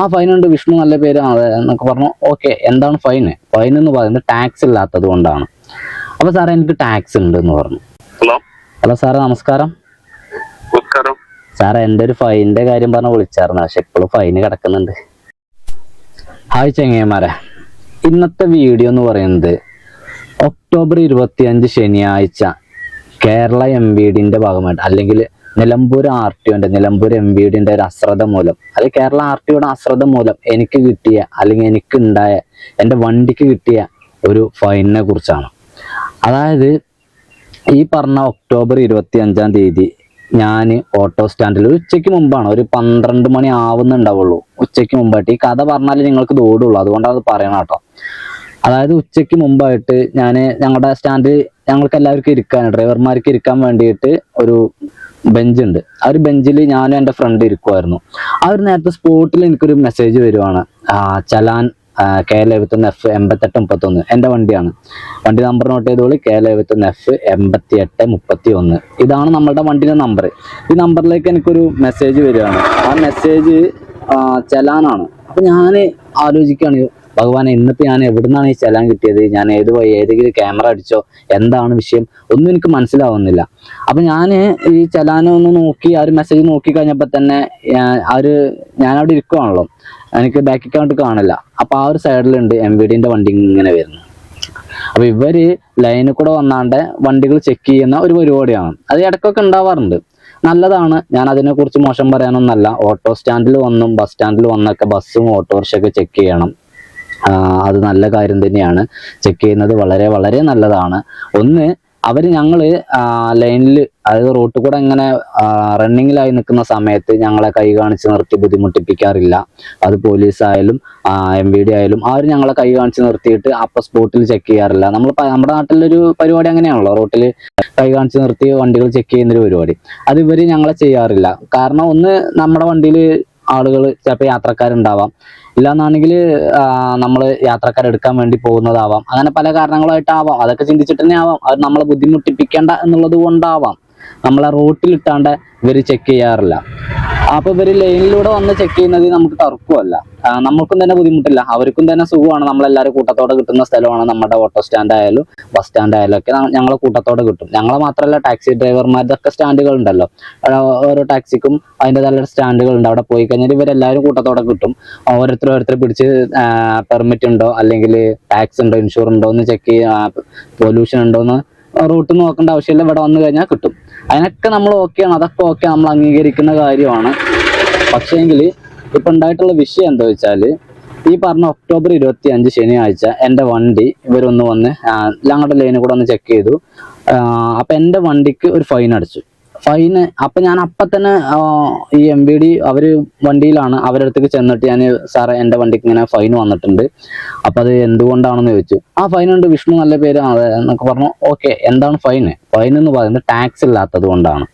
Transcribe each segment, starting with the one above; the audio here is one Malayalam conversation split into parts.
ആ ഫൈൻ ഉണ്ട് വിഷ്ണു നല്ല പേരാണ് എന്നൊക്കെ പറഞ്ഞു. ഓക്കെ എന്താണ് ഫൈന് ഫൈൻ എന്ന് പറയുന്നത് ടാക്സ് ഇല്ലാത്തത് കൊണ്ടാണ്. അപ്പൊ സാറേ എനിക്ക് ടാക്സ് ഉണ്ട് എന്ന് പറഞ്ഞു. ഹലോ ഹലോ സാറേ നമസ്കാരം. നമസ്കാരം. സാറേ എന്റെ ഒരു ഫൈനിന്റെ കാര്യം പറഞ്ഞ് വിളിച്ചായിരുന്നു. പക്ഷെ ഇപ്പോഴും ഫൈന് കിടക്കുന്നുണ്ട്. ഹായ് ചെങ്ങയമാരെ. ഇന്നത്തെ വീഡിയോ എന്ന് പറയുന്നത് ഒക്ടോബർ ഇരുപത്തിയഞ്ച് ശനിയാഴ്ച കേരള എം ബി ഡിന്റെ ഭാഗമായിട്ട് അല്ലെങ്കിൽ നിലമ്പൂർ ആർ ടി ഒന്റെ നിലമ്പൂർ എം ബി ഡിന്റെ ഒരു അശ്രദ്ധ മൂലം. അത് കേരള ആർ ടിയുടെ അശ്രദ്ധ മൂലം എനിക്ക് കിട്ടിയ അല്ലെങ്കിൽ എനിക്ക് ഉണ്ടായ എന്റെ വണ്ടിക്ക് കിട്ടിയ ഒരു ഫൈനിനെ കുറിച്ചാണ്. അതായത് ഈ പറഞ്ഞ ഒക്ടോബർ ഇരുപത്തി അഞ്ചാം തീയതി ഞാൻ ഓട്ടോ സ്റ്റാൻഡിൽ ഉച്ചയ്ക്ക് മുമ്പാണ് ഒരു പന്ത്രണ്ട് മണി ആവുന്നുണ്ടാവുള്ളൂ. ഉച്ചയ്ക്ക് മുമ്പായിട്ട് ഈ കഥ പറഞ്ഞാലേ നിങ്ങൾക്ക് ദൂടുള്ളൂ അതുകൊണ്ടാണ് അത് പറയണം കേട്ടോ. അതായത് ഉച്ചയ്ക്ക് മുമ്പായിട്ട് ഞാൻ ഞങ്ങളുടെ സ്റ്റാൻഡിൽ ഞങ്ങൾക്ക് എല്ലാവർക്കും ഇരിക്കാൻ ഡ്രൈവർമാർക്ക് ഇരിക്കാൻ വേണ്ടിയിട്ട് ഒരു ബെഞ്ച് ഉണ്ട്. ആ ഒരു ബെഞ്ചിൽ ഞാനും എന്റെ ഫ്രണ്ട് ഇരിക്കുമായിരുന്നു ആ ഒരു നേരത്തെ സ്പോട്ടിൽ എനിക്കൊരു മെസ്സേജ് വരുവാണ്. ചലാൻ കെ എൽ എഴുപത്തൊന്ന് എഫ് എൺപത്തെട്ട് മുപ്പത്തൊന്ന്. എന്റെ വണ്ടിയാണ്. വണ്ടി നമ്പർ നോട്ട് ചെയ്തോളി. കെ എൽ എഴുപത്തൊന്ന് എഫ് എൺപത്തി എട്ട് മുപ്പത്തി ഒന്ന് ഇതാണ് നമ്മളുടെ വണ്ടിയുടെ നമ്പർ ഈ നമ്പറിലേക്ക് എനിക്കൊരു മെസ്സേജ് വരികയാണ് ആ മെസ്സേജ് ചലാനാണ്. അപ്പൊ ഞാൻ ആലോചിക്കുകയാണ് ഭഗവാനെ ഇന്നിപ്പോൾ ഞാൻ എവിടുന്നാണ് ഈ ചെലാൻ കിട്ടിയത്? ഞാൻ ഏത് വഴി ഏതെങ്കിലും ക്യാമറ അടിച്ചോ? എന്താണ് വിഷയം? ഒന്നും എനിക്ക് മനസ്സിലാവുന്നില്ല. അപ്പം ഞാൻ ഈ ചെലാനെ ഒന്ന് നോക്കി ആ ഒരു മെസ്സേജ് നോക്കി കഴിഞ്ഞപ്പോൾ തന്നെ ആ ഒരു ഞാനവിടെ ഇരിക്കുവാണല്ലോ. എനിക്ക് ബാക്ക് അക്കൗണ്ട് കാണില്ല. അപ്പം ആ ഒരു സൈഡിലുണ്ട് എം വി ഡിന്റെ വണ്ടി ഇങ്ങനെ വരുന്നത്. അപ്പൊ ഇവർ ലൈനിൽ കൂടെ വന്നാണ്ട് വണ്ടികൾ ചെക്ക് ചെയ്യുന്ന ഒരു പരിപാടിയാണ്. അത് ഇടയ്ക്കൊക്കെ ഉണ്ടാവാറുണ്ട്. നല്ലതാണ്. ഞാൻ അതിനെക്കുറിച്ച് മോശം പറയാനൊന്നല്ല. ഓട്ടോ സ്റ്റാൻഡിൽ വന്നും ബസ് സ്റ്റാൻഡിൽ വന്നൊക്കെ ബസ്സും ഓട്ടോറിക്ഷയൊക്കെ ചെക്ക് ചെയ്യണം. അത് നല്ല കാര്യം തന്നെയാണ്. ചെക്ക് ചെയ്യുന്നത് വളരെ വളരെ നല്ലതാണ്. ഒന്ന് അവർ ഞങ്ങൾ ലൈനിൽ അതായത് റോട്ടിൽ കൂടെ ഇങ്ങനെ റണ്ണിങ്ങിലായി നിൽക്കുന്ന സമയത്ത് ഞങ്ങളെ കൈ കാണിച്ച് നിർത്തി ബുദ്ധിമുട്ടിപ്പിക്കാറില്ല. അത് പോലീസ് ആയാലും എം വി ഡി ആയാലും ആരും ഞങ്ങളെ കൈ കാണിച്ച് നിർത്തിയിട്ട് അപ്പൊ സ്പോട്ടിൽ ചെക്ക് ചെയ്യാറില്ല. നമ്മൾ നമ്മുടെ നാട്ടിലൊരു പരിപാടി അങ്ങനെയാണല്ലോ. റോട്ടിൽ കൈ കാണിച്ച് നിർത്തി വണ്ടികൾ ചെക്ക് ചെയ്യുന്ന ഒരു പരിപാടി. അത് ഇവർ ഞങ്ങളെ ചെയ്യാറില്ല. കാരണം ഒന്ന് നമ്മുടെ വണ്ടിയിൽ ആളുകൾ ചിലപ്പോൾ യാത്രക്കാരുണ്ടാവാം. ഇല്ലാന്നാണെങ്കിൽ നമ്മൾ യാത്രക്കാർ എടുക്കാൻ വേണ്ടി പോകുന്നതാവാം. അങ്ങനെ പല കാരണങ്ങളായിട്ടാവാം. അതൊക്കെ ചിന്തിച്ചിട്ട് തന്നെ ആവാം അത് നമ്മളെ ബുദ്ധിമുട്ടിപ്പിക്കേണ്ട എന്നുള്ളത് കൊണ്ടാവാം. നമ്മളെ റോട്ടിലിട്ടാണ്ട് ഇവർ ചെക്ക് ചെയ്യാറില്ല. അപ്പൊ ഇവർ ലൈനിലൂടെ വന്ന് ചെക്ക് ചെയ്യുന്നത് നമുക്ക് തർക്കമല്ല. നമുക്കും തന്നെ ബുദ്ധിമുട്ടില്ല. അവർക്കും തന്നെ സുഖമാണ്. നമ്മളെല്ലാവരും കൂട്ടത്തോടെ കിട്ടുന്ന സ്ഥലമാണ് നമ്മുടെ ഓട്ടോ സ്റ്റാൻഡ് ആയാലും ബസ് സ്റ്റാൻഡ് ആയാലും ഒക്കെ ഞങ്ങൾ കൂട്ടത്തോടെ കിട്ടും. ഞങ്ങൾ മാത്രമല്ല ടാക്സി ഡ്രൈവർമാരുടെ ഒക്കെ സ്റ്റാൻഡുകൾ ഉണ്ടല്ലോ. ഓരോ ടാക്സിക്കും അതിന്റെ നല്ല സ്റ്റാൻഡുകൾ ഉണ്ട്. അവിടെ പോയി കഴിഞ്ഞാൽ ഇവരെല്ലാവരും കൂട്ടത്തോടെ കിട്ടും. ഓരോരുത്തർ ഓരോരുത്തർ പിടിച്ച് പെർമിറ്റ് ഉണ്ടോ അല്ലെങ്കിൽ ടാക്സ് ഉണ്ടോ ഇൻഷുർ ഉണ്ടോ എന്ന് ചെക്ക് ചെയ്യുക പൊല്യൂഷൻ ഉണ്ടോ എന്ന് റൂട്ട് നോക്കേണ്ട ആവശ്യമില്ല. ഇവിടെ വന്നു കഴിഞ്ഞാൽ കിട്ടും. അതിനൊക്കെ നമ്മൾ ഓക്കെയാണ് അതൊക്കെ ഓക്കെ നമ്മൾ അംഗീകരിക്കുന്ന കാര്യമാണ്. പക്ഷേങ്കിൽ ഇപ്പൊ ഉണ്ടായിട്ടുള്ള വിഷയം എന്താ വെച്ചാൽ ഈ പറഞ്ഞ ഒക്ടോബർ ഇരുപത്തി അഞ്ച് ശനിയാഴ്ച എന്റെ വണ്ടി ഇവരൊന്ന് വന്ന് ഞങ്ങളുടെ ലൈനിൽ കൂടെ ഒന്ന് ചെക്ക് ചെയ്തു. അപ്പൊ എന്റെ വണ്ടിക്ക് ഒരു ഫൈൻ അടിച്ചു. ഫൈന് അപ്പൊ ഞാൻ അപ്പൊ തന്നെ ഈ എം ബി ഡി അവർ വണ്ടിയിലാണ്. അവരടുത്തേക്ക് ചെന്നിട്ട് ഞാൻ സാറേ എന്റെ വണ്ടിക്ക് ഇങ്ങനെ ഫൈൻ വന്നിട്ടുണ്ട്. അപ്പൊ അത് എന്തുകൊണ്ടാണെന്ന് ചോദിച്ചു. ആ ഫൈൻ ഉണ്ട് വിഷ്ണു നല്ല പേരാണ് എന്നൊക്കെ പറഞ്ഞു. ഓക്കെ എന്താണ് ഫൈന്? ഫൈൻ എന്ന് പറയുന്നത് ടാക്സ് ഇല്ലാത്തത് കൊണ്ടാണ്.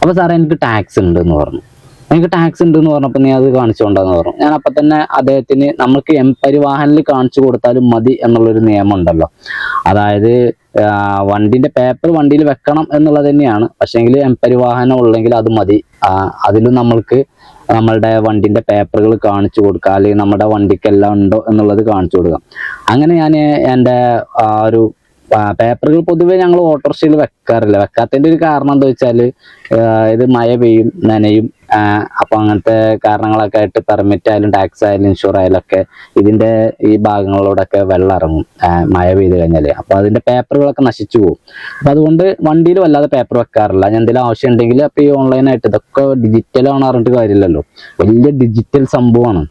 അപ്പൊ സാറേ എനിക്ക് ടാക്സ് ഉണ്ട് എന്ന് പറഞ്ഞു. എനിക്ക് ടാക്സ് ഉണ്ട് എന്ന് പറഞ്ഞപ്പോൾ നീ അത് കാണിച്ചുകൊണ്ടാന്ന് പറഞ്ഞു. ഞാൻ അപ്പം തന്നെ അദ്ദേഹത്തിന് നമുക്ക് എം പരിവാഹനിൽ കാണിച്ചു കൊടുത്താലും മതി എന്നുള്ളൊരു നിയമം ഉണ്ടല്ലോ അതായത് വണ്ടിന്റെ പേപ്പർ വണ്ടിയിൽ വെക്കണം എന്നുള്ളത് തന്നെയാണ്. പക്ഷേങ്കിൽ എം പരിവാഹനം ഉള്ളെങ്കിൽ അത് മതി. അതിലും നമ്മൾക്ക് നമ്മളുടെ വണ്ടിന്റെ പേപ്പറുകൾ കാണിച്ചു കൊടുക്കുക അല്ലെങ്കിൽ നമ്മുടെ വണ്ടിക്കെല്ലാം ഉണ്ടോ എന്നുള്ളത് കാണിച്ചു കൊടുക്കാം. അങ്ങനെ ഞാൻ എന്റെ ആ ഒരു പേപ്പറുകൾ പൊതുവേ ഞങ്ങൾ ഓട്ടോറിക്ഷയിൽ വെക്കാറില്ല. വെക്കാത്തതിന്റെ ഒരു കാരണം എന്താ വെച്ചാൽ ഇത് മഴ പെയ്യും നനയും അപ്പൊ അങ്ങനത്തെ കാരണങ്ങളൊക്കെ ആയിട്ട് പെർമിറ്റ് ആയാലും ടാക്സ് ആയാലും ഇൻഷുർ ആയാലും ഒക്കെ ഇതിന്റെ ഈ ഭാഗങ്ങളിലൂടെയൊക്കെ വെള്ളം ഇറങ്ങും. മഴ പെയ്ത് കഴിഞ്ഞാൽ അപ്പൊ അതിന്റെ പേപ്പറുകളൊക്കെ നശിച്ചു പോകും. അപ്പൊ അതുകൊണ്ട് വണ്ടിയിൽ വല്ലാതെ പേപ്പർ വെക്കാറില്ല. ഞാൻ എന്തെങ്കിലും ആവശ്യം ഉണ്ടെങ്കിൽ അപ്പൊ ഈ ഓൺലൈനായിട്ട് ഇതൊക്കെ ഡിജിറ്റൽ ആണ് പറഞ്ഞിട്ട് കാര്യമില്ലല്ലോ. വലിയ ഡിജിറ്റൽ സംഭവമാണ്.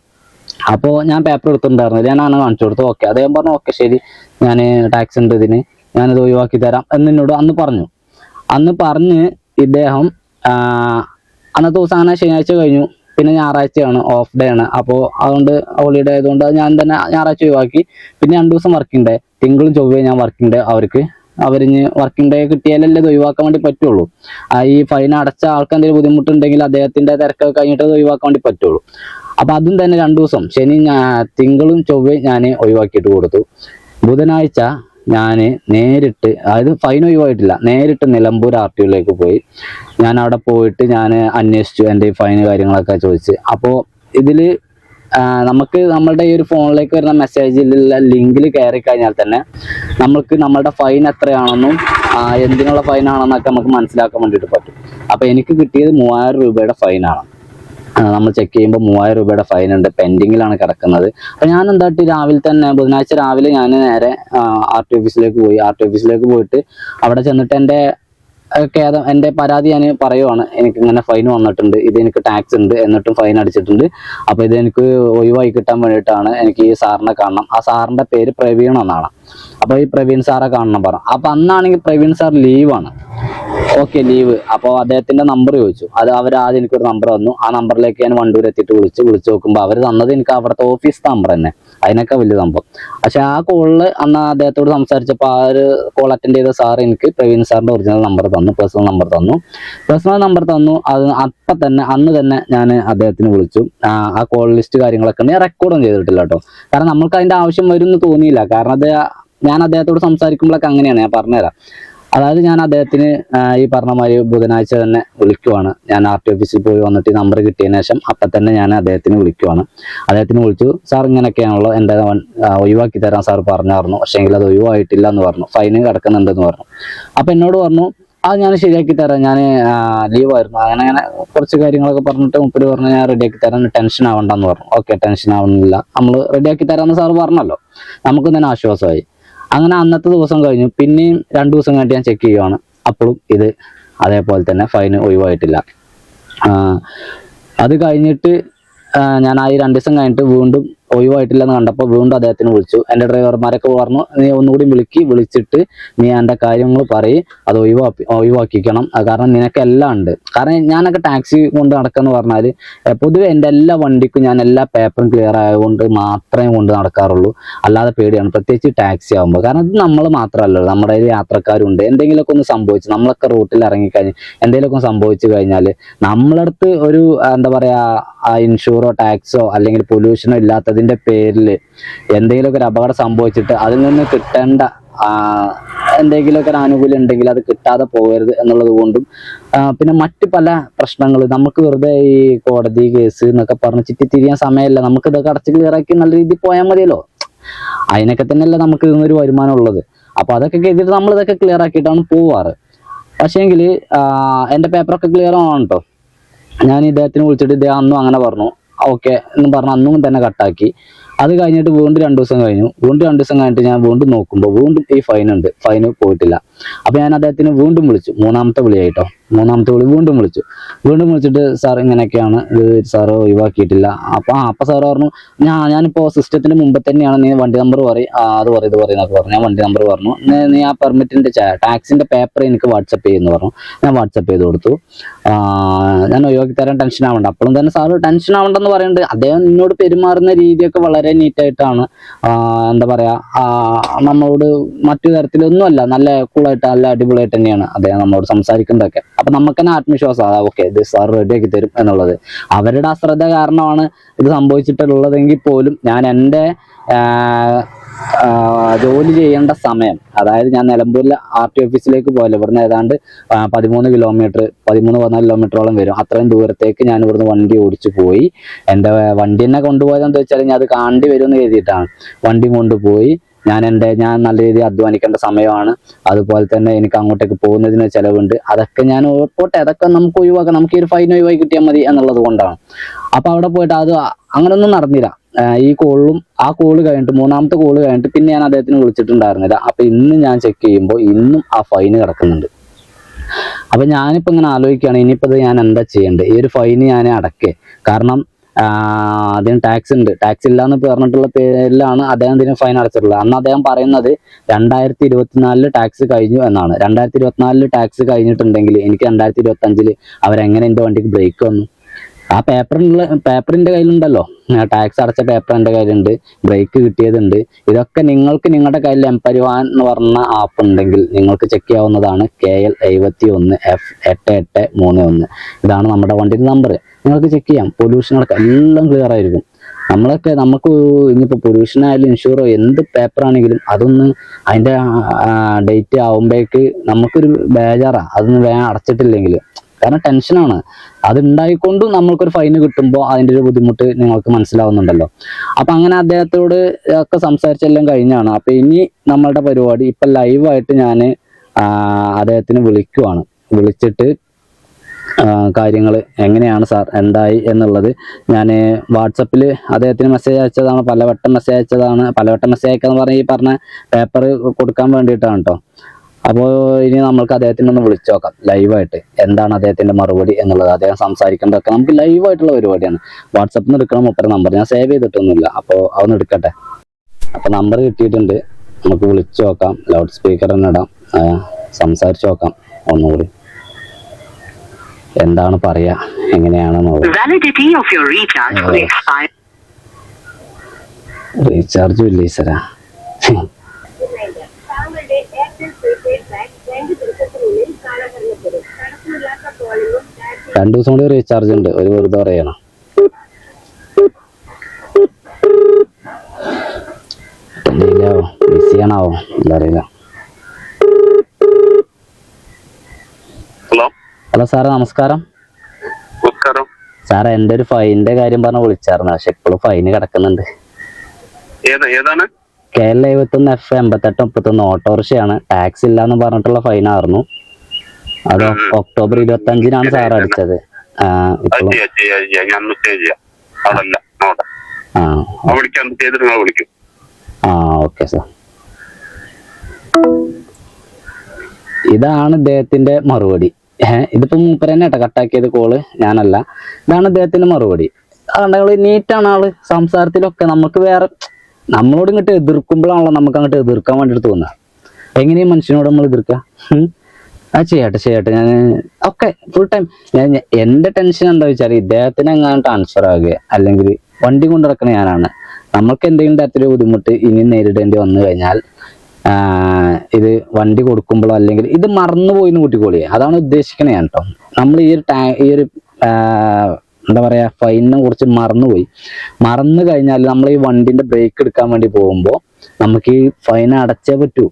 അപ്പോൾ ഞാൻ പേപ്പർ എടുത്തിട്ടുണ്ടായിരുന്നു ആണ് കാണിച്ചു കൊടുത്തു. ഓക്കെ അദ്ദേഹം പറഞ്ഞു ഓക്കെ ശരി. ഞാൻ ടാക്സ് ഉണ്ട് ഇതിന്. ഞാനത് ഒഴിവാക്കി തരാം. എന്ന് എന്നോട് അന്ന് പറഞ്ഞു. അന്ന് പറഞ്ഞ് ഇദ്ദേഹം അന്നത്തെ ദിവസം അങ്ങനെ ശനിയാഴ്ച കഴിഞ്ഞു. പിന്നെ ഞായറാഴ്ചയാണ് ഓഫ് ഡേ ആണ്. അപ്പോൾ അതുകൊണ്ട് ഹോളിഡേ ആയതുകൊണ്ട് ഞാൻ തന്നെ ഞായറാഴ്ച ഒഴിവാക്കി. പിന്നെ രണ്ട് ദിവസം വർക്കിംഗ് ഡേ തിങ്കളും ചൊവ്വയും ഞാൻ വർക്കിംഗ് ഡേ അവർക്ക്. അവരിന് വർക്കിംഗ് ഡേ കിട്ടിയാലല്ലേ ഇത് ഒഴിവാക്കാൻ വേണ്ടി പറ്റുള്ളൂ. ഈ ഫൈൻ അടച്ച ആൾക്ക് എന്തെങ്കിലും ബുദ്ധിമുട്ടുണ്ടെങ്കിൽ അദ്ദേഹത്തിന്റെ തിരക്കൊക്കെ കഴിഞ്ഞിട്ട് അത് ഒഴിവാക്കാൻ വേണ്ടി പറ്റുള്ളൂ. അപ്പൊ അതും തന്നെ രണ്ടു ദിവസം. ശനി തിങ്കളും ചൊവ്വയും ഞാൻ ഒഴിവാക്കിയിട്ട് കൊടുത്തു. ബുധനാഴ്ച ഞാൻ നേരിട്ട് അതായത് ഫൈൻ ഒഴിവായിട്ടില്ല. നേരിട്ട് നിലമ്പൂർ ആർ ടി ഒയിലേക്ക് പോയി. ഞാൻ അവിടെ പോയിട്ട് ഞാൻ അന്വേഷിച്ചു എന്റെ ഈ ഫൈന് കാര്യങ്ങളൊക്കെ ചോദിച്ച്. അപ്പോൾ ഇതിൽ നമുക്ക് നമ്മളുടെ ഈ ഒരു ഫോണിലേക്ക് വരുന്ന മെസ്സേജിലുള്ള ലിങ്കിൽ കയറി കഴിഞ്ഞാൽ തന്നെ നമ്മൾക്ക് നമ്മളുടെ ഫൈൻ എത്രയാണെന്നും എന്തിനുള്ള ഫൈൻ ആണെന്നൊക്കെ നമുക്ക് മനസ്സിലാക്കാൻ വേണ്ടിയിട്ട് പറ്റും. അപ്പോൾ എനിക്ക് കിട്ടിയത് മൂവായിരം രൂപയുടെ ഫൈനാണ് നമ്മൾ ചെക്ക് ചെയ്യുമ്പോൾ മൂവായിരം രൂപയുടെ ഫൈൻ ഉണ്ട്. പെൻഡിങ്ങിലാണ് കിടക്കുന്നത്. അപ്പം ഞാൻ എന്തായിട്ട് രാവിലെ തന്നെ ബുധനാഴ്ച രാവിലെ ഞാൻ നേരെ ആർ ടി ഓഫീസിലേക്ക് പോയി. ആർ ടി ഓഫീസിലേക്ക് പോയിട്ട് അവിടെ ചെന്നിട്ട് എന്റെ ഖേദം എന്റെ പരാതി ഞാൻ പറയുവാണ്. എനിക്ക് ഇങ്ങനെ ഫൈൻ വന്നിട്ടുണ്ട്. ഇത് എനിക്ക് ടാക്സ് ഉണ്ട് എന്നിട്ടും ഫൈൻ അടിച്ചിട്ടുണ്ട്. അപ്പോൾ ഇത് എനിക്ക് ഒഴിവായി കിട്ടാൻ വേണ്ടിയിട്ടാണ് എനിക്ക് ഈ സാറിനെ കാണണം. ആ സാറിന്റെ പേര് പ്രവീൺ എന്നാണ്. അപ്പോൾ ഈ പ്രവീൺ സാറെ കാണണം പറഞ്ഞു. അപ്പോൾ അന്നാണെങ്കിൽ പ്രവീൺ സാർ ലീവാണ് ഓക്കെ ലീവ് അപ്പോൾ അദ്ദേഹത്തിന്റെ നമ്പർ ചോദിച്ചു. അത് അവർ ആദ്യം എനിക്കൊരു നമ്പർ തന്നു. ആ നമ്പറിലേക്ക് ഞാൻ വണ്ടൂർ എത്തിയിട്ട് വിളിച്ച് വിളിച്ച് നോക്കുമ്പോൾ അവർ തന്നത് എനിക്ക് അവിടുത്തെ ഓഫീസ് നമ്പർ തന്നെ. അതിനൊക്കെ വലിയ സംഭവം. പക്ഷെ ആ കോളിൽ അന്ന് അദ്ദേഹത്തോട് സംസാരിച്ചപ്പോൾ ആ ഒരു കോൾ അറ്റൻഡ് ചെയ്ത സാർ എനിക്ക് പ്രവീൺ സാറിന്റെ ഒറിജിനൽ നമ്പർ തന്നു പേഴ്സണൽ നമ്പർ തന്നു. പേഴ്സണൽ നമ്പർ തന്നു. അത് അപ്പം തന്നെ അന്ന് തന്നെ ഞാൻ അദ്ദേഹത്തിന് വിളിച്ചു. ആ, കോൾ ലിസ്റ്റ് കാര്യങ്ങളൊക്കെ ഞാൻ റെക്കോർഡൊന്നും ചെയ്തിട്ടില്ല കേട്ടോ കാരണം നമുക്ക് അതിന്റെ ആവശ്യം വരും എന്ന് തോന്നിയില്ല. കാരണം അത് ഞാൻ അദ്ദേഹത്തോട് സംസാരിക്കുമ്പോഴൊക്കെ അങ്ങനെയാണ്. ഞാൻ പറഞ്ഞുതരാം. അതായത് ഞാൻ അദ്ദേഹത്തിന് ഈ പറഞ്ഞ മാതിരി ബുധനാഴ്ച തന്നെ വിളിക്കുവാണ്. ഞാൻ ആർ ടി ഓഫീസിൽ പോയി വന്നിട്ട് നമ്പർ കിട്ടിയതിന് ശേഷം അപ്പം തന്നെ ഞാൻ അദ്ദേഹത്തിന് വിളിക്കുവാണ്. അദ്ദേഹത്തിന് വിളിച്ചു സാർ ഇങ്ങനെയൊക്കെയാണല്ലോ എന്റെ ഒഴിവാക്കി തരാൻ സാർ പറഞ്ഞായിരുന്നു പക്ഷേങ്കിൽ അത് ഒഴിവായിട്ടില്ല എന്ന് പറഞ്ഞു. ഫൈന് കിടക്കുന്നുണ്ടെന്ന് പറഞ്ഞു. അപ്പം എന്നോട് പറഞ്ഞു അത് ഞാൻ ശരിയാക്കി തരാം. ഞാൻ ലീവായിരുന്നു അങ്ങനെ അങ്ങനെ കുറച്ച് കാര്യങ്ങളൊക്കെ പറഞ്ഞിട്ട് മുപ്പര് പറഞ്ഞു ഞാൻ റെഡിയാക്കി തരാൻ ടെൻഷൻ ആവണ്ടെന്ന് പറഞ്ഞു. ഓക്കെ ടെൻഷൻ ആവുന്നില്ല. നമ്മൾ റെഡിയാക്കി തരാമെന്ന് സാർ പറഞ്ഞല്ലോ. നമുക്ക് തന്നെ ആശ്വാസമായി. അങ്ങനെ അന്നത്തെ ദിവസം കഴിഞ്ഞു. പിന്നെയും രണ്ടു ദിവസം കഴിഞ്ഞിട്ട് ഞാൻ ചെക്ക് ചെയ്യുവാണ്. അപ്പോഴും ഇത് അതേപോലെ തന്നെ ഫൈൻ ഒഴിവായിട്ടില്ല. അത് കഴിഞ്ഞിട്ട് ഞാൻ ആ ഈ രണ്ട് ദിവസം കഴിഞ്ഞിട്ട് വീണ്ടും ഒഴിവായിട്ടില്ലെന്ന് കണ്ടപ്പോൾ വീണ്ടും അദ്ദേഹത്തിന് വിളിച്ചു. എന്റെ ഡ്രൈവർമാരൊക്കെ പറഞ്ഞു നീ ഒന്നുകൂടി വിളിക്കി വിളിച്ചിട്ട് നീ എന്റെ കാര്യങ്ങൾ പറയും അത് ഒഴിവാക്കി ഒഴിവാക്കിക്കണം. കാരണം നിനക്കെല്ലാം ഉണ്ട്. കാരണം ഞാനൊക്കെ ടാക്സി കൊണ്ട് നടക്കാന്ന് പറഞ്ഞാൽ പൊതുവെ എന്റെ എല്ലാ വണ്ടിക്കും ഞാൻ എല്ലാ പേപ്പറും ക്ലിയർ ആയതുകൊണ്ട് മാത്രമേ കൊണ്ട് നടക്കാറുള്ളൂ. അല്ലാതെ പേടിയാണ്. പ്രത്യേകിച്ച് ടാക്സി ആകുമ്പോൾ കാരണം ഇത് നമ്മൾ മാത്രമല്ലല്ലോ. നമ്മുടെ യാത്രക്കാരുണ്ട്. എന്തെങ്കിലുമൊക്കെ ഒന്ന് സംഭവിച്ചു നമ്മളൊക്കെ റൂട്ടിൽ ഇറങ്ങിക്കഴിഞ്ഞ് എന്തെങ്കിലുമൊക്കെ ഒന്ന് സംഭവിച്ചു കഴിഞ്ഞാൽ നമ്മളടുത്ത് ഒരു എന്താ പറയുക ഇൻഷുറോ ടാക്സോ അല്ലെങ്കിൽ പൊല്യൂഷനോ ഇല്ലാത്തതിന്റെ പേരിൽ എന്തെങ്കിലുമൊക്കെ ഒരു അപകടം സംഭവിച്ചിട്ട് അതിൽ നിന്ന് കിട്ടേണ്ട എന്തെങ്കിലുമൊക്കെ ഒരു ആനുകൂല്യം ഉണ്ടെങ്കിൽ അത് കിട്ടാതെ പോകരുത് എന്നുള്ളത് കൊണ്ടും പിന്നെ മറ്റു പല പ്രശ്നങ്ങൾ നമുക്ക് വെറുതെ ഈ കോടതി കേസ് എന്നൊക്കെ പറഞ്ഞ് ചിറ്റി തിരിയാൻ സമയമില്ല നമുക്ക് ഇതൊക്കെ അടച്ച് ക്ലിയർ ആക്കി നല്ല രീതിയിൽ പോയാൽ മതിയല്ലോ. അതിനൊക്കെ തന്നെയല്ലേ നമുക്ക് ഇന്നൊരു വരുമാനം ഉള്ളത്. അപ്പൊ അതൊക്കെ ചെയ്തിട്ട് നമ്മൾ ഇതൊക്കെ ക്ലിയർ ആക്കിയിട്ടാണ് പോവാറ്. പക്ഷേങ്കിൽ എന്റെ പേപ്പറൊക്കെ ക്ലിയർ ആണോ കേട്ടോ ഞാൻ ഇദ്ദേഹത്തിന് വിളിച്ചിട്ട് ഇദ്ദേഹം അന്നും അങ്ങനെ പറഞ്ഞു. ഓക്കെ എന്ന് പറഞ്ഞ് അന്നും തന്നെ കട്ടാക്കി. അത് കഴിഞ്ഞിട്ട് വീണ്ടും രണ്ട് ദിവസം കഴിഞ്ഞു. വീണ്ടും രണ്ട് ദിവസം കഴിഞ്ഞിട്ട് ഞാൻ വീണ്ടും നോക്കുമ്പോൾ വീണ്ടും ഈ ഫൈൻ ഉണ്ട്. ഫൈൻ പോയിട്ടില്ല. അപ്പൊ ഞാൻ അദ്ദേഹത്തിന് വീണ്ടും വിളിച്ചു. മൂന്നാമത്തെ വിളിയായിട്ടോ മൂന്നാമത്തെ വിളി വീണ്ടും വിളിച്ചു. വീണ്ടും വിളിച്ചിട്ട് സാർ ഇങ്ങനെയൊക്കെയാണ് സാർ ഒഴിവാക്കിയിട്ടില്ല. അപ്പം അപ്പൊ സാർ പറഞ്ഞു ഞാൻ ഞാനിപ്പോൾ സിസ്റ്റത്തിന് മുമ്പ് തന്നെയാണ് നീ വണ്ടി നമ്പർ പറയും. അത് പറയും ഇത് പറയും എന്നൊക്കെ പറഞ്ഞു. ഞാൻ വണ്ടി നമ്പർ പറഞ്ഞു. നീ- ആ പെർമിറ്റിന്റെ ടാക്സിന്റെ പേപ്പർ എനിക്ക് വാട്സപ്പ് ചെയ്യുന്നു പറഞ്ഞു. ഞാൻ വാട്സപ്പ് ചെയ്ത് കൊടുത്തു. ഞാൻ ഒഴിവാക്കി തരാൻ ടെൻഷൻ ആവണ്ട. അപ്പോഴും തന്നെ സാറ് ടെൻഷൻ ആവണ്ടെന്ന് പറയുന്നുണ്ട് അദ്ദേഹം നിന്നോട് പെരുമാറുന്ന രീതിയൊക്കെ വളരെ നീറ്റായിട്ടാണ് എന്താ പറയുക നമ്മളോട് മറ്റു തരത്തിലൊന്നുമല്ല. നല്ല കൂളായിട്ട് നല്ല അടിപൊളിയായിട്ട് തന്നെയാണ് അദ്ദേഹം നമ്മളോട് സംസാരിക്കുന്നതൊക്കെ. അപ്പൊ നമുക്ക് തന്നെ ആത്മവിശ്വാസം. അതാ ഓക്കെ ഇത് സാർ റെഡിയാക്കി തരും എന്നുള്ളത്. അവരുടെ അശ്രദ്ധ കാരണമാണ് ഇത് സംഭവിച്ചിട്ടുള്ളതെങ്കിൽ പോലും ഞാൻ എന്റെ ജോലി ചെയ്യേണ്ട സമയം അതായത് ഞാൻ നിലമ്പൂരിലെ ആർ ടി ഓഫീസിലേക്ക് പോയല്ലോ ഇവിടുന്ന് ഏതാണ്ട് പതിമൂന്ന് കിലോമീറ്റർ പതിമൂന്ന് പതിനാല് കിലോമീറ്ററോളം വരും. അത്രയും ദൂരത്തേക്ക് ഞാൻ ഇവിടുന്ന് വണ്ടി ഓടിച്ചു പോയി. എന്റെ വണ്ടി തന്നെ കൊണ്ടുപോയത് എന്താ വെച്ചാൽ ഞാൻ അത് കാണ്ടി വരുമെന്ന് കരുതിയിട്ടാണ്. വണ്ടി കൊണ്ടുപോയി. ഞാൻ എന്റെ ഞാൻ നല്ല രീതിയിൽ അധ്വാനിക്കേണ്ട സമയമാണ്. അതുപോലെ തന്നെ എനിക്ക് അങ്ങോട്ടേക്ക് പോകുന്നതിന് ചിലവുണ്ട്. അതൊക്കെ ഞാൻ പോട്ടെ അതൊക്കെ നമുക്ക് ഒഴിവാക്കാം. നമുക്ക് ഈ ഒരു ഫൈൻ ഒഴിവാക്കി കിട്ടിയാൽ മതി എന്നുള്ളത് കൊണ്ടാണ്. അപ്പൊ അവിടെ പോയിട്ട് അത് അങ്ങനൊന്നും നടന്നില്ല. ഈ കോളിലും ആ കോൾ കഴിഞ്ഞിട്ട് മൂന്നാമത്തെ കോൾ കഴിഞ്ഞിട്ട് പിന്നെ ഞാൻ അദ്ദേഹത്തിന് വിളിച്ചിട്ടുണ്ടായിരുന്നില്ല. അപ്പൊ ഇന്ന് ഞാൻ ചെക്ക് ചെയ്യുമ്പോൾ ഇന്നും ആ ഫൈന് കിടക്കുന്നുണ്ട്. അപ്പൊ ഞാനിപ്പോ ഇങ്ങനെ ആലോചിക്കുകയാണ് ഇനിയിപ്പോ ഇത് ഞാൻ എന്താ ചെയ്യേണ്ടത്? ഈ ഒരു ഫൈന് ഞാൻ അടക്കേ കാരണം അതിന് ടാക്സ് ഉണ്ട്. ടാക്സ് ഇല്ല എന്ന് പറഞ്ഞിട്ടുള്ള പേരിലാണ് അദ്ദേഹം ഇതിന് ഫൈൻ അടച്ചിട്ടുള്ളത്. അന്ന് അദ്ദേഹം പറയുന്നത് രണ്ടായിരത്തി ഇരുപത്തിനാലിൽ ടാക്സ് കഴിഞ്ഞു എന്നാണ്. രണ്ടായിരത്തി ഇരുപത്തിനാലിൽ ടാക്സ് കഴിഞ്ഞിട്ടുണ്ടെങ്കിൽ എനിക്ക് രണ്ടായിരത്തി ഇരുപത്തി അഞ്ചിൽ അവരെങ്ങനെ എന്റെ വണ്ടിക്ക് ബ്രേക്ക് വന്നു? ആ പേപ്പറിനുള്ള പേപ്പറിന്റെ കയ്യിലുണ്ടല്ലോ. ടാക്സ് അടച്ച പേപ്പർ എന്റെ കയ്യിലുണ്ട്. ബ്രേക്ക് കിട്ടിയതുണ്ട്. ഇതൊക്കെ നിങ്ങൾക്ക് നിങ്ങളുടെ കയ്യിൽ എം പരിവാൻ എന്ന് പറഞ്ഞ ആപ്പ് ഉണ്ടെങ്കിൽ നിങ്ങൾക്ക് ചെക്ക് ചെയ്യാവുന്നതാണ് കെ എൽ എഴുപത്തി ഒന്ന് എഫ് എട്ട് എട്ട് മൂന്ന് ഒന്ന്. ഇതാണ് നമ്മുടെ വണ്ടിയുടെ നമ്പർ നിങ്ങൾക്ക് ചെക്ക് ചെയ്യാം. പൊല്യൂഷനൊക്കെ എല്ലാം ക്ലിയർ ആയിരിക്കും. നമ്മളൊക്കെ നമുക്ക് ഇനിയിപ്പോൾ പൊല്യൂഷൻ ആയാലും ഇൻഷുറോ എന്ത് പേപ്പർ ആണെങ്കിലും അതൊന്ന് അതിന്റെ ഡേറ്റ് ആവുമ്പോഴേക്ക് നമുക്കൊരു ബേജാറാണ് അതൊന്ന് വേഗം അടച്ചിട്ടില്ലെങ്കിൽ കാരണം ടെൻഷനാണ് അത് ഉണ്ടായിക്കൊണ്ടും നമ്മൾക്കൊരു ഫൈന് കിട്ടുമ്പോൾ അതിന്റെ ഒരു ബുദ്ധിമുട്ട് നിങ്ങൾക്ക് മനസ്സിലാവുന്നുണ്ടല്ലോ. അപ്പം അങ്ങനെ അദ്ദേഹത്തോട് ഒക്കെ സംസാരിച്ചെല്ലാം കഴിഞ്ഞാണ്. അപ്പം ഇനി നമ്മളുടെ പരിപാടി ഇപ്പം ലൈവായിട്ട് ഞാൻ അദ്ദേഹത്തിന് വിളിക്കുവാണ്. വിളിച്ചിട്ട് കാര്യങ്ങൾ എങ്ങനെയാണ് സാർ എന്തായി എന്നുള്ളത്. ഞാൻ വാട്സപ്പിൽ അദ്ദേഹത്തിന് മെസ്സേജ് അയച്ചതാണ് പലവട്ടം മെസ്സേജ് അയച്ചതാണ് പലവട്ടം മെസ്സേജ് അയക്കാന്ന് പറഞ്ഞ ഈ പറഞ്ഞ പേപ്പർ കൊടുക്കാൻ വേണ്ടിയിട്ടാണ് കേട്ടോ അപ്പോൾ ഇനി നമ്മൾക്ക് അദ്ദേഹത്തിനെ ഒന്ന് വിളിച്ചു നോക്കാം ലൈവായിട്ട് എന്താണ് അദ്ദേഹത്തിന്റെ മറുപടി എന്നുള്ളത്? അദ്ദേഹം സംസാരിക്കേണ്ടതൊക്കെ നമുക്ക് ലൈവായിട്ടുള്ള പരിപാടിയാണ്. വാട്സപ്പിൽ നിന്ന് എടുക്കണം മുപ്പര നമ്പർ ഞാൻ സേവ് ചെയ്തിട്ടൊന്നുമില്ല. അപ്പോൾ അതൊന്ന് എടുക്കട്ടെ. അപ്പോൾ നമ്പർ കിട്ടിയിട്ടുണ്ട്. നമുക്ക് വിളിച്ചു നോക്കാം ലൗഡ് സ്പീക്കർ തന്നെ ഇടാം. സംസാരിച്ചു നോക്കാം ഒന്നുകൂടി. എന്താണ് പറയാ? എങ്ങനെയാണെന്നുള്ളത്. റീചാർജും ഇല്ല ഈശ്വരാ. രണ്ട് ദിവസം കൂടി റീചാർജ് ഉണ്ട്. ഒരു വെറുതെ പറയണം. ബിസിയാണാവോ എന്താ അറിയില്ല ഹലോ ഹലോ സാറേ നമസ്കാരം. നമസ്കാരം. സാറേ എന്റെ ഒരു ഫൈനിന്റെ കാര്യം പറഞ്ഞ് വിളിച്ചായിരുന്നു. പക്ഷെ ഇപ്പോഴും ഫൈന് കിടക്കുന്നുണ്ട്. കേരള ഏതാണ്? എഴുപത്തൊന്ന് എഫ് എൺപത്തെട്ട് മുപ്പത്തൊന്ന് ഓട്ടോറിക്ഷയാണ്. ടാക്സ് ഇല്ല എന്ന് പറഞ്ഞിട്ടുള്ള ഫൈനായിരുന്നു അത് ഒ- ഒക്ടോബർ ഇരുപത്തി അഞ്ചിനാണ് സാർ അടിച്ചത്. അത് ആ ഓക്കെ സാർ. ഇതാണ് ഇദ്ദേഹത്തിന്റെ മറുപടി. ഏഹ് മൂപ്പർ തന്നെ കേട്ടോ കട്ടാക്കിയത് കോൾ. ഞാനല്ല. ഇതാണ് അദ്ദേഹത്തിന്റെ മറുപടി. അതുകൊണ്ട് നീറ്റാണ് ആൾ. സംസാരത്തിലൊക്കെ നമുക്ക് വേറെ നമ്മളോട് ഇങ്ങോട്ട് എതിർക്കുമ്പോഴാണല്ലോ നമുക്ക് അങ്ങോട്ട് എതിർക്കാൻ വേണ്ടിയിട്ട് തോന്നുക എങ്ങനെയും മനുഷ്യനോട് നമ്മൾ എതിർക്കുക? ആ ചെയ്യട്ടെ ചെയ്യട്ടെ. ഞാൻ ഓക്കെ ഫുൾ ടൈം ഞാൻ എന്റെ ടെൻഷൻ എന്താ വെച്ചാൽ ഇദ്ദേഹത്തിന് എങ്ങനെ ട്രാൻസ്ഫർ ആകുക. അല്ലെങ്കിൽ വണ്ടി കൊണ്ട് ഞാനാണ്. നമ്മൾക്ക് എന്തെങ്കിലും തരത്തിലൊരു ബുദ്ധിമുട്ട് ഇനി നേരിടേണ്ടി വന്നു കഴിഞ്ഞാൽ ഇത് വണ്ടി കൊടുക്കുമ്പോഴോ അല്ലെങ്കിൽ ഇത് മറന്നുപോയി എന്ന് കൂട്ടിക്കോളിയെ അതാണ് ഉദ്ദേശിക്കണേ കേട്ടോ നമ്മൾ ഈ ഒരു ടാ ഈ ഒരു എന്താ പറയാ ഫൈനിനെ കുറിച്ച് മറന്നുപോയി മറന്നു കഴിഞ്ഞാൽ നമ്മൾ ഈ വണ്ടിന്റെ ബ്രേക്ക് എടുക്കാൻ വേണ്ടി പോകുമ്പോൾ നമുക്ക് ഈ ഫൈൻ അടച്ചേ പറ്റൂ.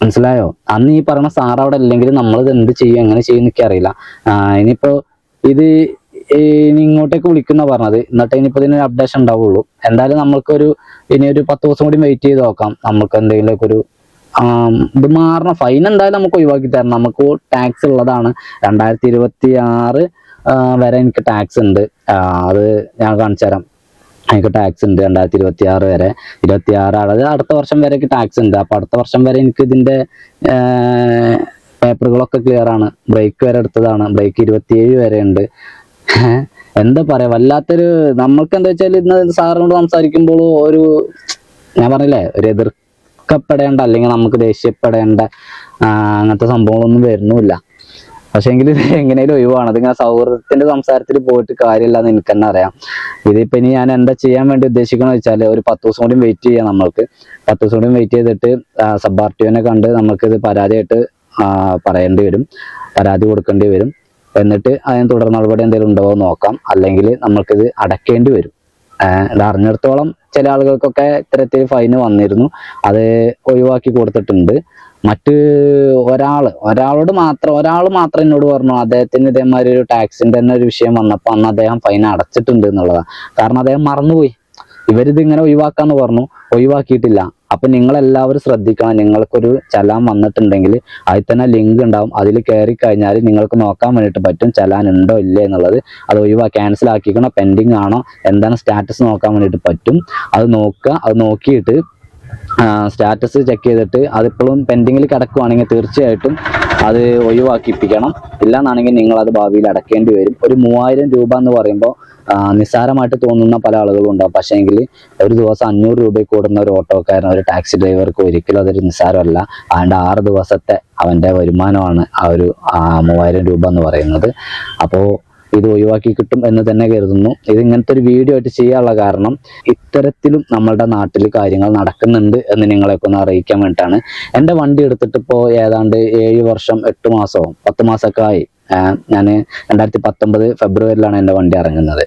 മനസ്സിലായോ? അന്ന് ഈ പറഞ്ഞ സാർ അവിടെ അല്ലെങ്കിൽ നമ്മളിത് എന്ത് ചെയ്യും എങ്ങനെ ചെയ്യും എന്നൊക്കെ അറിയില്ല. ഇനിയിപ്പോ ഇത് ഇനി ഇങ്ങോട്ടേക്ക് വിളിക്കുന്ന പറഞ്ഞത്. എന്നിട്ട് ഇനിയിപ്പോ ഇതിന് അപ്ഡേഷൻ ഉണ്ടാവുള്ളൂ. എന്തായാലും നമ്മൾക്കൊരു ഇനി ഒരു പത്ത് ദിവസം കൂടി വെയിറ്റ് ചെയ്ത് നോക്കാം. നമുക്ക് എന്തെങ്കിലുമൊക്കെ ഒരു ഇത് മാറണം. ഫൈൻ എന്തായാലും നമുക്ക് ഒഴിവാക്കി തരണം. നമുക്ക് ടാക്സ് ഉള്ളതാണ്. രണ്ടായിരത്തി ഇരുപത്തി ആറ് വരെ എനിക്ക് ടാക്സ് ഉണ്ട്. അത് ഞാൻ കാണിച്ചു തരാം. എനിക്ക് ടാക്സ് ഉണ്ട് രണ്ടായിരത്തി ഇരുപത്തി ആറ് വരെ. ഇരുപത്തി ആറ് അതായത് അടുത്ത വർഷം വരെ എനിക്ക് ടാക്സ് ഉണ്ട്. അപ്പൊ അടുത്ത വർഷം വരെ എനിക്ക് ഇതിന്റെ പേപ്പറുകളൊക്കെ ക്ലിയർ ആണ്. ബ്രേക്ക് വരെ എടുത്തതാണ്. ബ്രേക്ക് ഇരുപത്തിയേഴ് വരെ ഉണ്ട്. എന്താ പറയാ വല്ലാത്തൊരു നമ്മൾക്ക് എന്താ വെച്ചാൽ ഇന്ന് സാറിനോട് സംസാരിക്കുമ്പോൾ ഒരു ഞാൻ പറഞ്ഞില്ലേ ഒരു എതിർക്കപ്പെടേണ്ട അല്ലെങ്കിൽ നമുക്ക് ദേഷ്യപ്പെടേണ്ട അങ്ങനത്തെ സംഭവങ്ങളൊന്നും വരുന്നുമില്ല. പക്ഷെ എങ്കിൽ ഇത് എങ്ങനെയാലും ഒഴിവാണ്. അതിങ്ങനെ സൗഹൃദത്തിന്റെ സംസാരത്തിൽ പോയിട്ട് കാര്യമില്ലെന്ന് എനിക്ക് തന്നെ അറിയാം. ഇതിപ്പോ ഇനി ഞാൻ എന്താ ചെയ്യാൻ വേണ്ടി ഉദ്ദേശിക്കണമെന്ന് വെച്ചാൽ ഒരു പത്ത് ദിവസം കൂടി വെയിറ്റ് ചെയ്യാം നമ്മൾക്ക്. പത്ത് ദിവസം കൂടി വെയിറ്റ് ചെയ്തിട്ട് സബ് ആർ ടി കണ്ട് ഇത് പരാതിയായിട്ട് പറയേണ്ടി വരും. പരാതി കൊടുക്കേണ്ടി വരും. എന്നിട്ട് അതിന് തുടർ നടപടി എന്തെങ്കിലും ഉണ്ടോ നോക്കാം. അല്ലെങ്കിൽ നമ്മൾക്കിത് അടക്കേണ്ടി വരും. ഇത് അറിഞ്ഞിടത്തോളം ചില ആളുകൾക്കൊക്കെ ഇത്തരത്തിൽ ഫൈന് വന്നിരുന്നു. അത് ഒഴിവാക്കി കൊടുത്തിട്ടുണ്ട്. മറ്റ് ഒരാൾ ഒരാളോട് മാത്രം ഒരാൾ മാത്രം എന്നോട് പറഞ്ഞു അദ്ദേഹത്തിന് ഇതേമാതിരി ഒരു ടാക്സിന്റെ തന്നെ ഒരു വിഷയം വന്നപ്പോൾ അന്ന് അദ്ദേഹം ഫൈൻ അടച്ചിട്ടുണ്ട് എന്നുള്ളതാണ്. കാരണം അദ്ദേഹം മറന്നുപോയി. ഇവരിത് ഇങ്ങനെ ഒഴിവാക്കാന്ന് പറഞ്ഞു. ഒഴിവാക്കിയിട്ടില്ല. അപ്പൊ നിങ്ങൾ എല്ലാവരും ശ്രദ്ധിക്കണം. നിങ്ങൾക്കൊരു ചലാം വന്നിട്ടുണ്ടെങ്കിൽ അതിൽ തന്നെ ലിങ്ക് ഉണ്ടാവും. അതിൽ കയറി കഴിഞ്ഞാൽ നിങ്ങൾക്ക് നോക്കാൻ വേണ്ടിയിട്ട് പറ്റും ചലാൻ ഉണ്ടോ ഇല്ലേ എന്നുള്ളത്. അത് ഒഴിവാ. ക്യാൻസൽ ആക്കിക്കണോ? പെൻഡിങ് ആണോ? എന്താണ് സ്റ്റാറ്റസ് നോക്കാൻ വേണ്ടിയിട്ട് പറ്റും? അത് നോക്കുക. അത് നോക്കിയിട്ട് സ്റ്റാറ്റസ് ചെക്ക് ചെയ്തിട്ട് അതിപ്പോഴും പെൻഡിങ്ങിൽ കിടക്കുവാണെങ്കിൽ തീർച്ചയായിട്ടും അത് ഒഴിവാക്കിപ്പിക്കണം. ഇല്ലാന്നാണെങ്കിൽ നിങ്ങൾ അത് ഭാവിയിൽ അടക്കേണ്ടി വരും. ഒരു മൂവായിരം രൂപ എന്ന് പറയുമ്പോൾ നിസ്സാരമായിട്ട് തോന്നുന്ന പല ആളുകളും ഉണ്ടാവും പക്ഷേങ്കിൽ ഒരു ദിവസം അഞ്ഞൂറ് രൂപയ്ക്ക് കൂടുന്ന ഒരു ഓട്ടോക്കാരൻ ഒരു ടാക്സി ഡ്രൈവർക്ക് ഒരിക്കലും അതൊരു നിസ്സാരമല്ല. അതിന്റെ ആറ് ദിവസത്തെ അവന്റെ വരുമാനമാണ് ആ ഒരു മൂവായിരം രൂപ എന്ന് പറയുന്നത്. അപ്പോൾ ഇത് ഒഴിവാക്കി കിട്ടും എന്ന് തന്നെ കരുതുന്നു. ഇത് ഇങ്ങനത്തെ ഒരു വീഡിയോ ആയിട്ട് ചെയ്യാനുള്ള കാരണം ഇത്തരത്തിലും നമ്മളുടെ നാട്ടിൽ കാര്യങ്ങൾ നടക്കുന്നുണ്ട് എന്ന് നിങ്ങളെയൊക്കെ ഒന്ന് അറിയിക്കാൻ വേണ്ടിയിട്ടാണ്. എന്റെ വണ്ടി എടുത്തിട്ട് ഇപ്പോൾ ഏതാണ്ട് ഏഴ് വർഷം എട്ട് മാസവും പത്ത് മാസമൊക്കെ ആയി. ഞാൻ രണ്ടായിരത്തി പത്തൊമ്പത് ഫെബ്രുവരിയിലാണ് എന്റെ വണ്ടി ഇറങ്ങുന്നത്.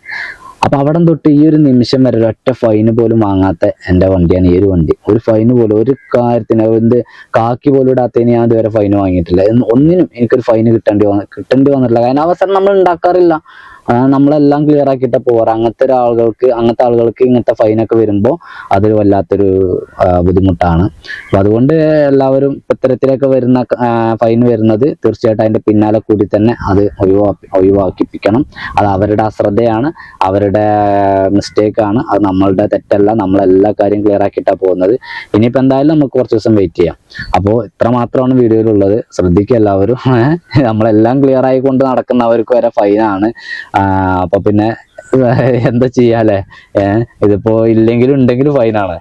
അപ്പോൾ അവിടെ തൊട്ട് ഈ ഒരു നിമിഷം വരെ ഒരൊറ്റ ഫൈന് പോലും വാങ്ങാത്ത എന്റെ വണ്ടിയാണ് ഈ ഒരു വണ്ടി. ഒരു ഫൈന് പോലും ഒരു കാര്യത്തിന് എന്ത് കാക്കി പോലും ഇടാത്തതിന് ഞാൻ ഇതുവരെ ഫൈന് വാങ്ങിയിട്ടില്ല. ഒന്നിനും എനിക്കൊരു ഫൈന് കിട്ടേണ്ടി വന്ന് കിട്ടേണ്ടി വന്നിട്ടില്ല. കാരണം അവസരം നമ്മൾ ഉണ്ടാക്കാറില്ല. നമ്മളെല്ലാം ക്ലിയർ ആക്കിയിട്ട് പോരാ അങ്ങനത്തെ ഒരാളുകൾക്ക് അങ്ങനത്തെ ആളുകൾക്ക് ഇങ്ങനത്തെ ഫൈനൊക്കെ വരുമ്പോൾ അതൊരു വല്ലാത്തൊരു ബുദ്ധിമുട്ടാണ്. അപ്പൊ അതുകൊണ്ട് എല്ലാവരും ഇത്തരത്തിലൊക്കെ വരുന്ന ഫൈൻ വരുന്നത് തീർച്ചയായിട്ടും അതിന്റെ പിന്നാലെ കൂടി തന്നെ അത് ഒഴിവാക്കി ഒഴിവാക്കിപ്പിക്കണം. അത് അവരുടെ അശ്രദ്ധയാണ് അവരുടെ മിസ്റ്റേക്ക് ആണ്. അത് നമ്മളുടെ തെറ്റല്ല നമ്മളെല്ലാ കാര്യം ക്ലിയർ ആക്കിയിട്ടാണ് പോകുന്നത്. ഇനിയിപ്പോൾ എന്തായാലും നമുക്ക് കുറച്ച് ദിവസം വെയിറ്റ് ചെയ്യാം. അപ്പോൾ ഇത്ര മാത്രമാണ് വീഡിയോയിലുള്ളത്. ശ്രദ്ധിക്കുക എല്ലാവരും. നമ്മളെല്ലാം ക്ലിയർ ആയിക്കൊണ്ട് നടക്കുന്നവർക്ക് വരെ ഫൈനാണ് അപ്പൊ പിന്നെ എന്താ ചെയ്യാല്ലേ? ഏഹ് ഇതിപ്പോ ഇല്ലെങ്കിലും ഉണ്ടെങ്കിലും ഫൈനാണ്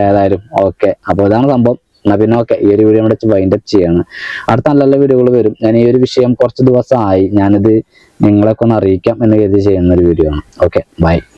ഏതായാലും ഓക്കെ അപ്പോൾ ഇതാണ് സംഭവം. എന്നാ പിന്നെ ഓക്കെ ഈ ഒരു വീഡിയോ നമ്മുടെ വൈൻഡ് അപ്പ് ചെയ്യാണ്. അടുത്ത നല്ല നല്ല വീഡിയോകൾ വരും. ഞാൻ ഈ ഒരു വിഷയം കുറച്ച് ദിവസമായി ഞാനിത് നിങ്ങളൊക്കെ ഒന്ന് അറിയിക്കാം എന്ന് കരുതി ചെയ്യുന്ന ഒരു വീഡിയോ ആണ്. Okay bye